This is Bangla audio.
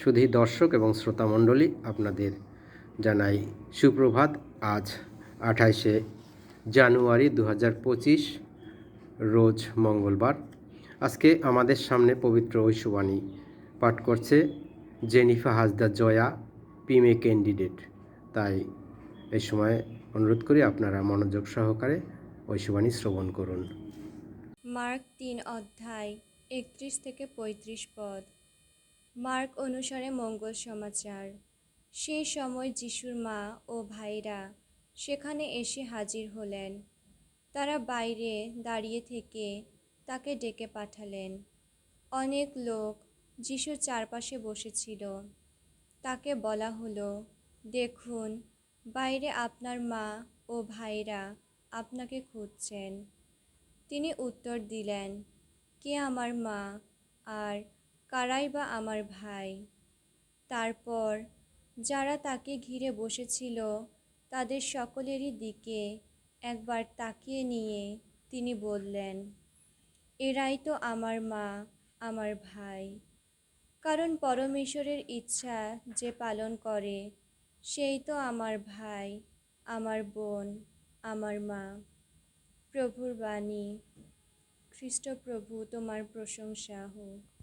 সুধী দর্শক এবং শ্রোতা মণ্ডলী আপনাদের জানাই সুপ্রভাত। আজ আঠাইশে জানুয়ারি দু রোজ মঙ্গলবার। আজকে আমাদের সামনে পবিত্র ঐশবাণী পাঠ করছে জেনিফা হাসদা জয়া পিমে ক্যান্ডিডেট। তাই এই সময় অনুরোধ করি আপনারা মনোযোগ সহকারে ঐশবাণী শ্রবণ করুন। মার্ক তিন অধ্যায় একত্রিশ থেকে পঁয়ত্রিশ পদ। মার্ক অনুসারে মঙ্গল সমাচার। সেই সময় যিশুর মা ও ভাইরা সেখানে এসে হাজির হলেন। তারা বাইরে দাঁড়িয়ে থেকে তাকে ডেকে পাঠালেন। অনেক লোক যিশুর চারপাশে বসেছিল। তাকে বলা হলো, দেখুন, বাইরে আপনার মা ও ভাইরা আপনাকে খুঁজছেন। তিনি উত্তর দিলেন, কে আমার মা আর কারাই বা আমার ভাই। তারপর যারা তাকে ঘিরে বসেছিল, তাদের সকলেরই দিকে একবার তাকিয়ে নিয়ে তিনি বললেন, এরাই তো আমার মা, আমার ভাই। কারণ পরমেশ্বরের ইচ্ছা যে পালন করে, সেই তো আমার ভাই, আমার বোন, আমার মা। প্রভুর বাণী, খ্রিস্টপ্রভু, তোমার প্রশংসা হোক।